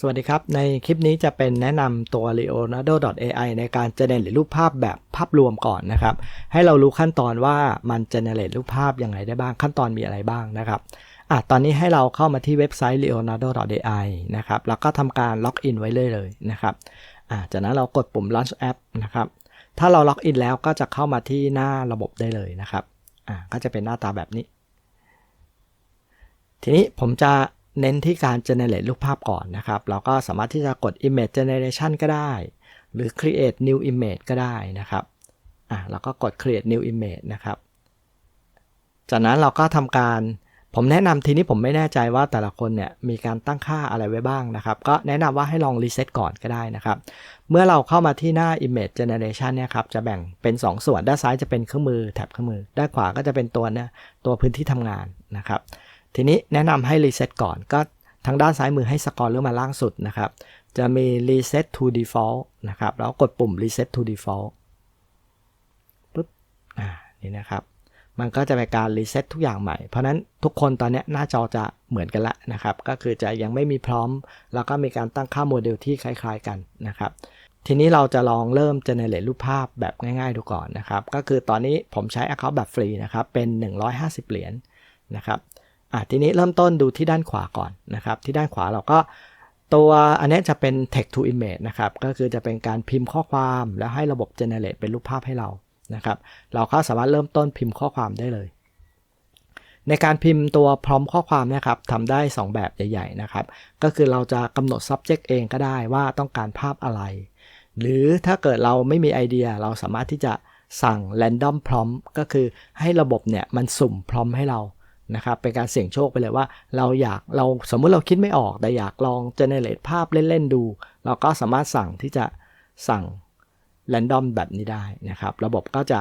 สวัสดีครับ ในคลิปนี้จะเป็นแนะนำตัว leonardo.ai ในการ generate รูปภาพแบบภาพรวมก่อนนะครับ ให้เรารู้ขั้นตอนว่ามัน generate รูปภาพยังไงได้บ้างขั้นตอนมีอะไรบ้างนะครับอะตอนนี้ให้เราเข้ามาที่เว็บไซต์ leonardo.ai นะครับแล้วก็ทำการล็อกอินไว้เลยเลยนะครับอะจากนั้นเรากดปุ่ม launch app นะครับถ้าเราล็อกอินแล้วก็จะเข้ามาที่หน้าระบบได้เลยนะครับอะก็จะเป็นหน้าตาแบบนี้ ทีนี้ผมจะ เน้นที่การ generate รูปภาพก่อนนะครับ เราก็สามารถที่จะกด image generation ก็ได้ หรือ create new image ก็ได้นะครับอะเราก็กด create new image นะครับ จากนั้นเราก็ทำการผมแนะนำทีนี้ผมไม่แน่ใจว่าแต่ละคนเนี่ยมีการตั้งค่าอะไรไว้บ้างนะครับ ก็แนะนำว่าให้ลอง reset ก่อนก็ได้นะครับ เมื่อเราเข้ามาที่หน้า image generation เนี่ยครับ จะแบ่งเป็น 2 ส่วนด้านซ้ายจะเป็นเครื่องมือแท็บเครื่องมือ ด้านขวาก็จะเป็นตัวเนี่ยตัวพื้นที่ทำงานนะครับ ทีนี้แนะนำให้ reset ก่อน ก็ทางด้านซ้ายมือให้สกอร์เลื่อนมาล่างสุดนะครับ จะมี reset to default นะครับ แล้วกดปุ่ม reset to default ปุ๊บ อ่า นี่นะครับ มันก็จะเป็นการ reset ทุกอย่างใหม่ เพราะนั้นทุกคนตอนนี้หน้าจอจะเหมือนกันละนะครับ ก็คือจะยังไม่มีพร้อม แล้วก็มีการตั้งค่าโมเดลที่คล้าย ๆ กันนะครับทีนี้เราจะลองเริ่ม generate รูปภาพแบบง่ายๆ ดูก่อนนะครับ ก็คือตอนนี้ผมใช้ account แบบฟรีนะครับ เป็น 150 เหรียญนะครับ อะทีนี้เริ่มต้นดูที่ด้านขวาก่อนนะครับ ที่ด้านขวาเราก็ตัวอันนี้จะเป็น text to image นะครับ ก็คือจะเป็นการพิมพ์ข้อความแล้วให้ระบบ generate เป็นรูปภาพให้เรานะครับ เราก็สามารถเริ่มต้นพิมพ์ข้อความได้เลย ในการพิมพ์ตัวพร้อมข้อความนี่ยครับทำได้ 2 แบบใหญ่ๆนะครับ ก็คือเราจะกำหนด subject เองก็ได้ว่าต้องการภาพอะไร หรือถ้าเกิดเราไม่มีไอเดียเราสามารถที่จะสั่ง random prompt ก็คือให้ระบบเนี่ยมันสุ่มพร้อมให้เรา นะครับเป็นการเสี่ยงโชคไปเลยว่า เราอยากเราสมมุติเราคิดไม่ออก แต่อยากลองเจเนเรตภาพเล่น ๆ ดู เราก็สามารถสั่งที่จะสั่งแรนดอมแบบนี้ได้นะครับ ระบบก็จะ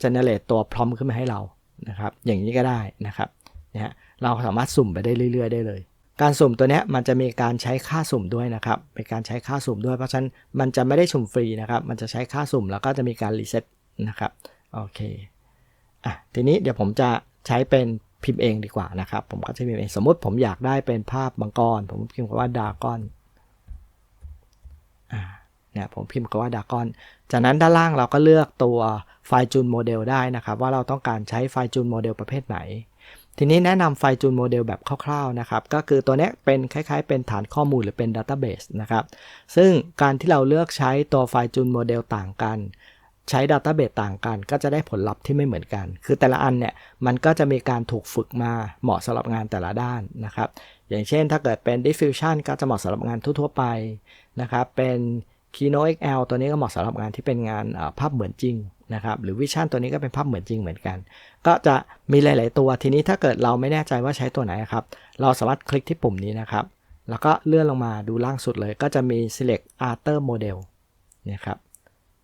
เจเนเรตตัวพร้อมขึ้นมาให้เรานะครับ อย่างนี้ก็ได้นะครับเนี่ยเราสามารถสุ่มไปได้เรื่อย ๆ ได้เลย การสุ่มตัวนี้มันจะมีการใช้ค่าสุ่มด้วยนะครับ เป็นการใช้ค่าสุ่มด้วยเพราะฉะนั้นมันจะไม่ได้สุ่มฟรีนะครับ มันจะใช้ค่าสุ่มแล้วก็จะมีการรีเซ็ตนะครับโอเคอะทีนี้เดี๋ยวผมจะใช้เป็น พิมพ์เองดีกว่านะครับ ผมก็จะพิมพ์เอง สมมติผมอยากได้เป็นภาพมังกร ผมพิมพ์คำว่าดากอนเนี่ยผมพิมพ์คำว่าดากอน จากนั้นด้านล่างเราก็เลือกตัวไฟล์จูนโมเดลได้นะครับ ว่าเราต้องการใช้ไฟล์จูนโมเดลประเภทไหน ทีนี้แนะนำไฟล์จูนโมเดลแบบคร่าวๆนะครับ ก็คือตัวนี้เป็นคล้ายๆ เป็นฐานข้อมูลหรือเป็นดัตต้าเบสนะครับ ซึ่งการที่เราเลือกใช้ตัวไฟล์จูนโมเดลต่างกัน ใช้ Database ต่างกันก็จะได้ผลลัพธ์ที่ไม่เหมือนกัน คือแต่ละอันเนี่ยมันก็จะมีการถูกฝึกมาเหมาะสำหรับงานแต่ละด้านนะครับ อย่างเช่นถ้าเกิดเป็น Diffusion ก็จะเหมาะสำหรับงานทั่วๆไปนะครับเป็น Kino XL ตัวนี้ก็เหมาะสำหรับงานที่เป็นงานภาพเหมือนจริงนะครับหรือ Vision ตัวนี้ก็เป็นภาพเหมือนจริงเหมือนกัน ก็จะมีหลาย ๆ ตัวทีนี้ถ้าเกิดเราไม่แน่ใจว่าใช้ตัวไหนครับ เราสามารถคลิกที่ปุ่มนี้นะครับ แล้วก็เลื่อนลงมาดูล่างสุดเลย ก็จะมี select other model นะครับ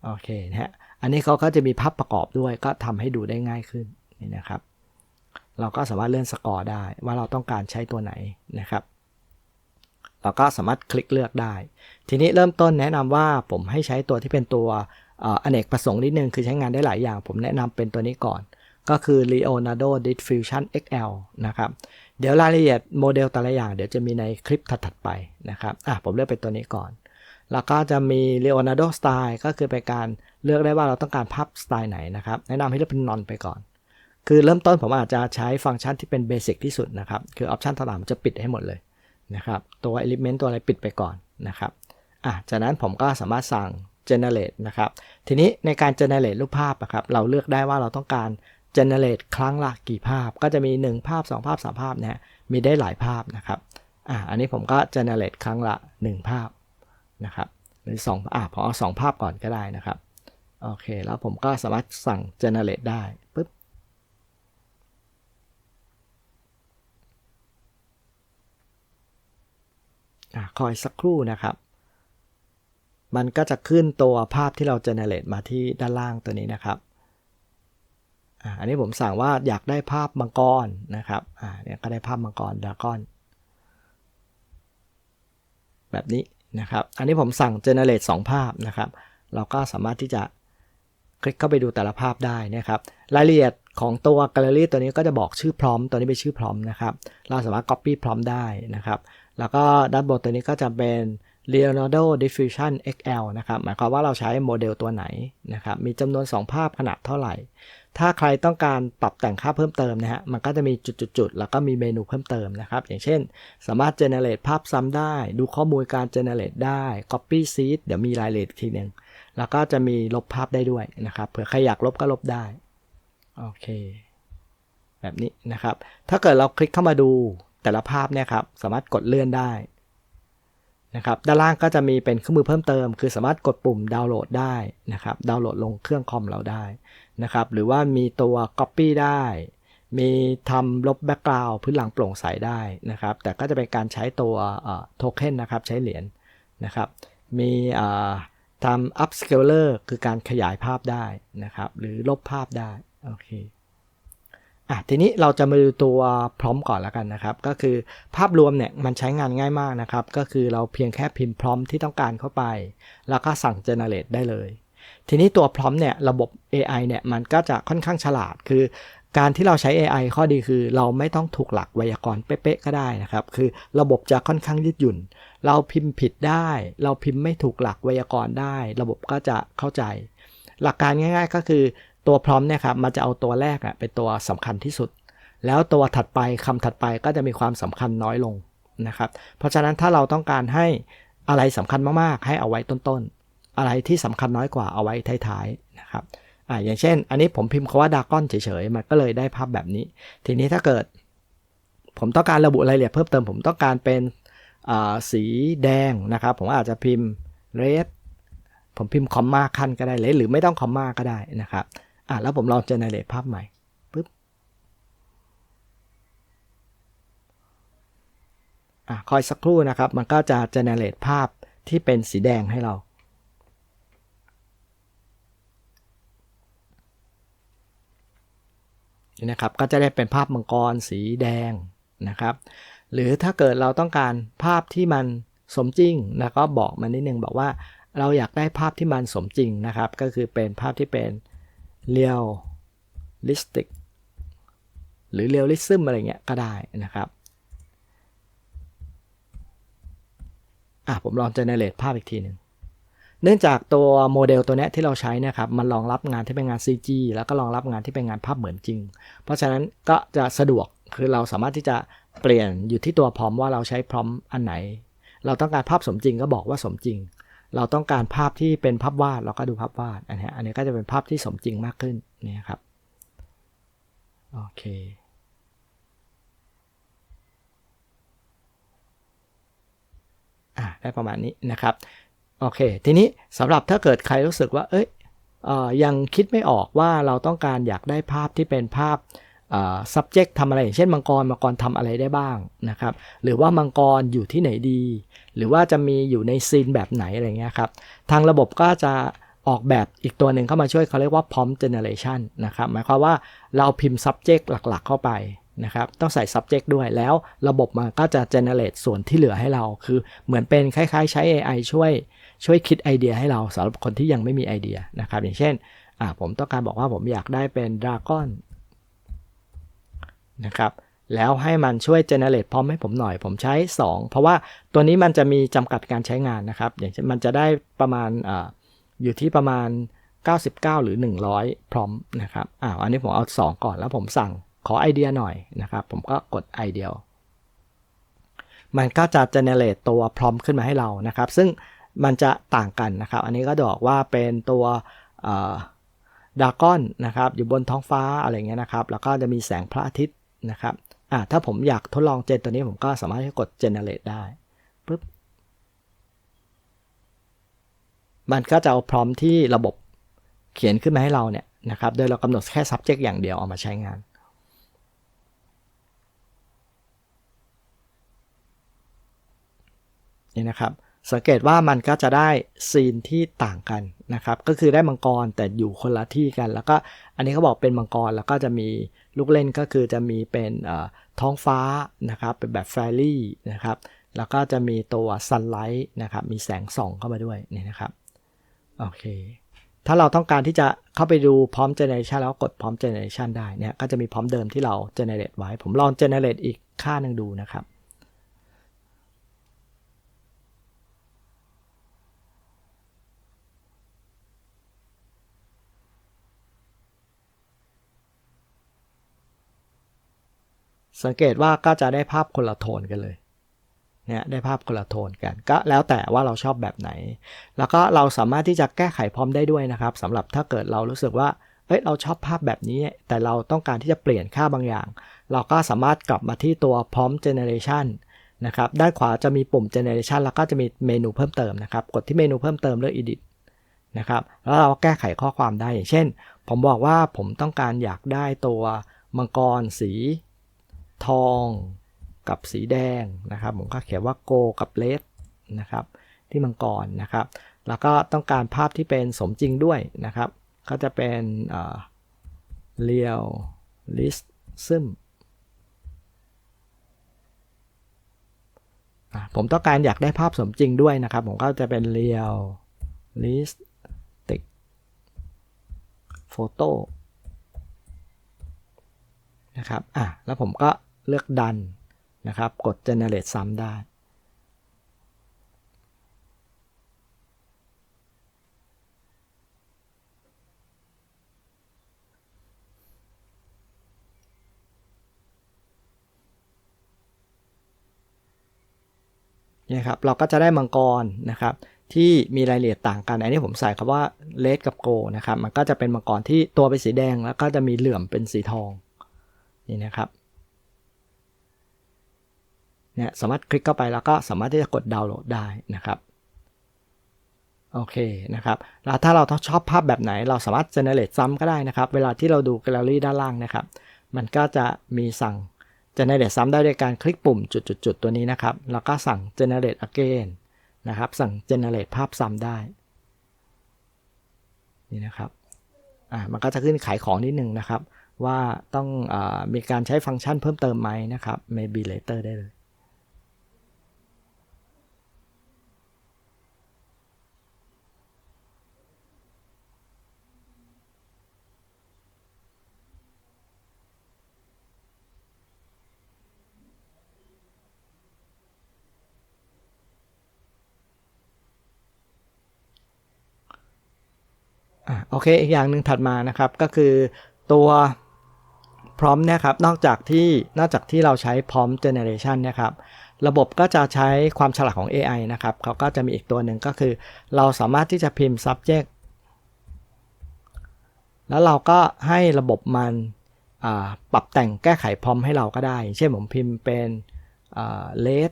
โอเคนะฮะ อันนี้เขาก็จะมีภาพประกอบด้วยก็ทำให้ดูได้ง่ายขึ้นนี่นะครับ เราก็สามารถเลื่อนสกอร์ได้ว่าเราต้องการใช้ตัวไหนนะครับ เราก็สามารถคลิกเลือกได้ ทีนี้เริ่มต้นแนะนำว่าผมให้ใช้ตัวที่เป็นตัวอเนกประสงค์นิดนึงคือใช้งานได้หลายอย่าง ผมแนะนำเป็นตัวนี้ก่อน ก็คือ Leonardo Diffusion XL นะครับเดี๋ยวรายละเอียดโมเดลแต่ละอย่าง เดี๋ยวจะมีในคลิปถัดๆไปนะครับอะผมเลือกเป็นตัวนี้ก่อน แล้วก็จะมี Leonardo Style ก็คือเป็นการ เลือกได้ว่าเราต้องการภาพสไตล์ไหนนะครับ แนะนำให้เลือกเป็นนอนไปก่อน คือเริ่มต้นผมอาจจะใช้ฟังก์ชันที่เป็นเบสิกที่สุดนะครับ คือออปชันต่างๆจะปิดให้หมดเลยนะครับ ตัว Element ตัวอะไรปิดไปก่อนนะครับอะจากนั้นผมก็สามารถสั่ง generate นะครับ ทีนี้ในการ generate รูปภาพนะครับ เราเลือกได้ว่าเราต้องการ generate ครั้งละกี่ภาพ ก็จะมี 1 ภาพ 2 ภาพ 3 ภาพนะมีได้หลายภาพนะครับ อะอันนี้ผมก็ generate ครั้งละ 1 ภาพนะครับ หรือ2อะผมเอา2ภาพก่อนก็ได้นะครับ โอเค แล้วผมก็สามารถสั่ง generate ได้ปุ๊บคอยสักครู่นะครับ มันก็จะขึ้นตัวภาพที่เรา generate มาที่ด้านล่างตัวนี้นะครับอันนี้ผมสั่งว่าอยากได้ภาพมังกรนะครับอ่าเนี่ยก็ได้ภาพมังกรดาก้อน แบบนี้นะครับ อันนี้ผมสั่ง generate 2 ภาพนะครับ เราก็สามารถที่จะ คลิกเข้าไปดูแต่ละภาพได้นะครับ รายละเอียดของตัว Gallery ตัวนี้ก็จะบอกชื่อพร้อม ตัวนี้เป็นชื่อพร้อมนะครับ เราสามารถ Copy พร้อมได้นะครับ แล้วก็ด้านบนตัวนี้ก็จะเป็น Leonardo Diffusion XL นะครับ หมายความว่าเราใช้โมเดลตัวไหนนะครับ มีจำนวน 2 ภาพขนาดเท่าไหร่ ถ้าใครต้องการปรับแต่งค่าเพิ่มเติมนะฮะ มันก็จะมีจุดๆ แล้วก็มีเมนูเพิ่มเติมนะครับ อย่างเช่น สามารถ generate ภาพซ้ำได้ ดูข้อมูลการ generate ได้ copy seed เดี๋ยวมีรายละเอียดทีหนึ่ง แล้วก็จะมีลบภาพได้ด้วยนะครับ เผื่อใครอยากลบก็ลบได้ โอเค แบบนี้นะครับ ถ้าเกิดเราคลิกเข้ามาดูแต่ละภาพเนี่ยครับ สามารถกดเลื่อนได้นะครับ ด้านล่างก็จะมีเป็นเครื่องมือเพิ่มเติม คือสามารถกดปุ่มดาวน์โหลดได้นะครับ ดาวน์โหลดลงเครื่องคอมเราได้นะครับ หรือว่ามีตัว Copy ได้ มีทำลบแบ็กกราวด์พื้นหลังโปร่งใสได้นะครับ แต่ก็จะเป็นการใช้ตัวโทเค็นนะครับ ใช้เหรียญนะครับ มี ทำ upscaler คือการขยายภาพได้นะครับ หรือลบภาพได้ โอเค อะ ทีนี้เราจะมาดูตัวพร้อมก่อนแล้วกันนะครับ ก็คือภาพรวมเนี่ยมันใช้งานง่ายมากนะครับ ก็คือเราเพียงแค่พิมพ์พร้อมที่ต้องการเข้าไป แล้วก็สั่ง generate ได้เลย ทีนี้ตัวพร้อมเนี่ยระบบ AI เนี่ยมันก็จะค่อนข้างฉลาด คือการที่เราใช้ AI ข้อดีคือ เราไม่ต้องถูกหลักไวยากรณ์เป๊ะๆก็ได้นะครับ คือระบบจะค่อนข้างยืดหยุ่น เราพิมพ์ผิดได้ เราพิมพ์ไม่ถูกหลักไวยากรณ์ได้ ระบบก็จะเข้าใจ หลักการง่าย ๆ ก็คือตัวพร้อมเนี่ยครับมันจะเอาตัวแรกอะเป็นตัวสำคัญที่สุด แล้วตัวถัดไปคำถัดไปก็จะมีความสำคัญน้อยลงนะครับ เพราะฉะนั้นถ้าเราต้องการให้อะไรสำคัญมากๆ ให้เอาไว้ต้นๆ อะไรที่สำคัญน้อยกว่าเอาไว้ท้ายๆนะครับอ่าอย่างเช่น อันนี้ผมพิมพ์คาว่าดากอนเฉยๆมันก็เลยได้ภาพแบบนี้ ทีนี้ถ้าเกิด ผมต้องการระบุรายละเอียดเพิ่มเติม ผมต้องการเป็น สีแดงนะครับ ผมอาจจะพิมพ์ red ผมพิมพ์คอมมาขั้นก็ได้เลยหรือไม่ต้องคอมมาก็ได้นะครับอะแล้วผมลองเจเนเรตภาพใหม่ปึ๊บอะคอยสักครู่นะครับ มันก็จะเจเนเรตภาพที่เป็นสีแดงให้เรานี่นะครับก็จะได้เป็นภาพมังกรสีแดงนะครับ หรือถ้าเกิดเราต้องการภาพที่มันสมจริงนะก็บอกมานิดนึงบอกว่าเราอยากได้ภาพที่มันสมจริงนะครับ ก็คือเป็นภาพที่เป็น realistic หรือ realism อะไรเงี้ยก็ได้นะครับอะผมลอง generate ภาพอีกทีหนึ่งเนื่องจากตัวโมเดลตัวนี้ที่เราใช้นะครับ มันรองรับงานที่เป็นงาน CG แล้วก็รองรับงานที่เป็นงานภาพเหมือนจริง เพราะฉะนั้นก็จะสะดวกคือเราสามารถที่จะ เปลี่ยนอยู่ที่ตัวพร้อมว่าเราใช้พร้อมอันไหน เราต้องการภาพสมจริงก็บอกว่าสมจริง เราต้องการภาพที่เป็นภาพวาดเราก็ดูภาพวาดอันนี้อันนี้ก็จะเป็นภาพที่สมจริงมากขึ้นนี่ครับโอเคอะได้ประมาณนี้นะครับโอเค ทีนี้สำหรับถ้าเกิดใครรู้สึกว่า เอ้ยออยังคิดไม่ออกว่าเราต้องการอยากได้ภาพที่เป็นภาพ subject ทำอะไรอย่างเช่นมังกรมังกรทำอะไรได้บ้างนะครับหรือว่ามังกรอยู่ที่ไหนดี หรือว่าจะมีอยู่ในซีนแบบไหนอะไรเงี้ยครับทางระบบก็จะออกแบบอีกตัวหนึ่งเข้ามาช่วยเขาเรียกว่า prompt generation นะครับหมายความว่าเราพิมพ์ subject หลักๆ เข้าไปนะครับต้องใส่ subject ด้วยแล้วระบบมันก็จะ generate ส่วนที่เหลือให้เรา คือเหมือนเป็นคล้ายๆ ใช้ AI ช่วยช่วยคิดไอเดียให้เราสำหรับคนที่ยังไม่มีไอเดียนะครับอย่างเช่นผมต้องการบอกว่าผมอยากได้เป็นดราก้อน นะครับแล้วให้มันช่วย generate พร้อมให้ผมหน่อย ผมใช้ 2 เพราะว่าตัวนี้มันจะมีจำกัดการใช้งานนะครับ อย่างเช่นมันจะได้ประมาณออยู่ที่ประมาณ 99 หรือ 100 พร้อมนะครับอ้าวอันนี้ผมเอา 2 ก่อนแล้วผมสั่งขอไอเดียหน่อยนะครับ ผมก็กดไอเดียมันก็จะ generate ตัวพร้อมขึ้นมาให้เรานะครับ ซึ่งมันจะต่างกันนะครับ อันนี้ก็บอกว่าเป็นตัวดากอนนะครับ อยู่บนท้องฟ้าอะไรเงี้ยนะครับ แล้วก็จะมีแสงพระอาทิตย์ นะครับอ่าถ้าผมอยากทดลองเจนตัวนี้ผมก็สามารถที่กด generate ได้ปึ๊บมันก็จะเอาพร้อมที่ระบบเขียนขึ้นมาให้เราเนี่ยนะครับโดยเรากำหนดแค่ subject อย่างเดียวเอามาใช้งานนี่นะครับ สังเกตว่ามันก็จะได้ซีนที่ต่างกันนะครับ ก็คือได้มังกรแต่อยู่คนละที่กัน แล้วก็อันนี้เขาบอกเป็นมังกรแล้วก็จะมีลูกเล่นก็คือจะมีเป็นท้องฟ้านะครับเป็นแบบแฟรี่นะครับแล้วก็จะมีตัวซันไลท์นะครับมีแสงส่องเข้ามาด้วยนี่นะครับโอเคถ้าเราต้องการที่จะเข้าไปดูพร้อม generation แล้วกดพร้อม generation ได้เนี่ยก็จะมีพร้อมเดิมที่เรา generate ไว้ ผมลอง generate อีกค่าหนึ่งดูนะครับ สังเกตว่าก็จะได้ภาพคนละโทนกันเลยเนี่ยได้ภาพคนละโทนกัน ก็แล้วแต่ว่าเราชอบแบบไหน แล้วก็เราสามารถที่จะแก้ไขพร้อมได้ด้วยนะครับสำหรับถ้าเกิดเรารู้สึกว่าเอ้ยเราชอบภาพแบบนี้ แต่เราต้องการที่จะเปลี่ยนค่าบางอย่าง เราก็สามารถกลับมาที่ตัวพร้อม generation นะครับด้านขวาจะมีปุ่ม generation แล้วก็จะมีเมนูเพิ่มเติมนะครับ กดที่เมนูเพิ่มเติมเลือก edit นะครับแล้วเราแก้ไขข้อความได้อย่างเช่น ผมบอกว่าผมต้องการอยากได้ตัวมังกรสี ทองกับสีแดงนะครับผมก็เขียนว่า go กับ red นะครับที่มังกรนะครับ แล้วก็ต้องการภาพที่เป็นสมจริงด้วยนะครับ ก็จะเป็นเรียลลิสซึมผมต้องการอยากได้ภาพสมจริงด้วยนะครับ ผมก็จะเป็นเรียลลิสติกโฟโต้นะครับอะแล้วผมก็ เลือกดันนะครับ กด generate ซ้ำได้ นี่ครับ เราก็จะได้มังกรนะครับที่มีรายละเอียดต่างกัน อันนี้ผมใส่คำว่าเลดกับโกนะครับ มันก็จะเป็นมังกรที่ตัวเป็นสีแดง แล้วก็จะมีเหลื่อมเป็นสีทอง นี่นะครับ นี่ยสามารถคลิกเข้าไปแล้วก็สามารถที่จะกดดาวน์โหลดได้นะครับโอเคนะครับแล้วถ้าเราชอบภาพแบบไหนเราสามารถ generate ซ้ำก็ได้นะครับ เวลาที่เราดูแกลเลอรี่ด้านล่างนะครับ มันก็จะมีสั่ง generate ซ้ำได้ด้วยการคลิกปุ่มจุดๆๆตัวนี้นะครับ แล้วก็สั่ง generate again นะครับ สั่ง generate ภาพซ้ำได้ นี่นะครับอ่ามันก็จะขึ้นขายของนิดนึงนะครับ ว่าต้องอมีการใช้ฟังก์ชันเพิ่มเติมไหมนะครับ maybe later ได้เลย โอเคอีกอย่างหนึ่งถัดมานะครับก็คือตัวพร้อมเนี่ยครับนอกจากที่นอกจากที่เราใช้พร้อม generation เนี่ยครับระบบก็จะใช้ความฉลาดของ AI นะครับเขาก็จะมีอีกตัวหนึ่งก็คือ เราสามารถที่จะพิมพ์ subject แล้วเราก็ให้ระบบมันปรับแต่งแก้ไขพร้อมให้เราก็ได้ เช่นผมพิมพ์เป็น let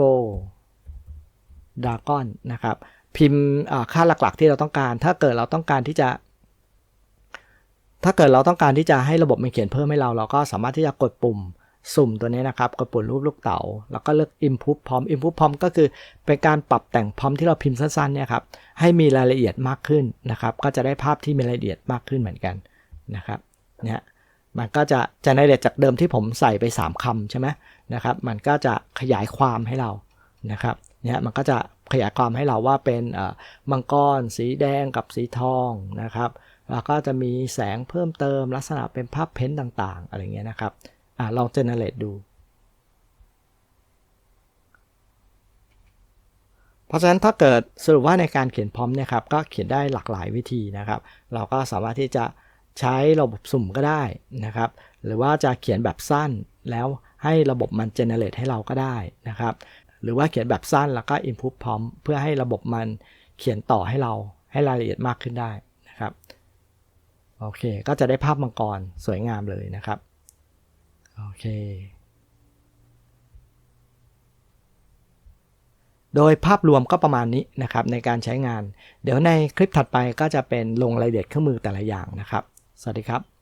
go dragon นะครับ พิมพ์ค่าหลักๆ ที่เราต้องการ ถ้าเกิดเราต้องการที่จะ ถ้าเกิดเราต้องการที่จะให้ระบบมันเขียนเพิ่มให้เรา เราก็สามารถที่จะกดปุ่มสุ่มตัวนี้นะครับ กดปุ่มรูปลูกเต๋า แล้วก็เลือก improve พร้อม improve พร้อมก็คือเป็นการปรับแต่งพร้อมที่เราพิมพ์สั้นๆเนี่ยครับ ให้มีรายละเอียดมากขึ้นนะครับ ก็จะได้ภาพที่มีรายละเอียดมากขึ้นเหมือนกันนะครับ เนี่ยมันก็จะจะในเดจากเดิมที่ผมใส่ไป 3คำใช่ไหมนะครับ มันก็จะขยายความให้เรา นะครับ เนี่ยมันก็จะ ขยายความให้เราว่าเป็นมังกร สีแดงกับสีทองนะครับแล้วก็จะมีแสงเพิ่มเติมลักษณะเป็นภาพเพ้นต่างๆ อะไรเงี้ยนะครับอลองเจเนเรตดู เพราะฉะนั้นถ้าเกิดสรุปว่าในการเขียนพร้อมเนี่ยครับก็เขียนได้หลากหลายวิธีนะครับ เราก็สามารถที่จะใช้ระบบสุ่มก็ได้นะครับ หรือว่าจะเขียนแบบสั้นแล้วให้ระบบมันเจเนเรตให้เราก็ได้นะครับ หรือว่าเขียนแบบสั้นแล้วก็ input พร้อม เพื่อให้ระบบมันเขียนต่อให้เราให้รายละเอียดมากขึ้นได้นะครับโอเค ก็จะได้ภาพมังกรสวยงามเลยนะครับโอเคโดยภาพรวมก็ประมาณนี้นะครับในการใช้งาน เดี๋ยวในคลิปถัดไปก็จะเป็นลงรายละเอียดเครื่องมือแต่ละอย่างนะครับ สวัสดีครับ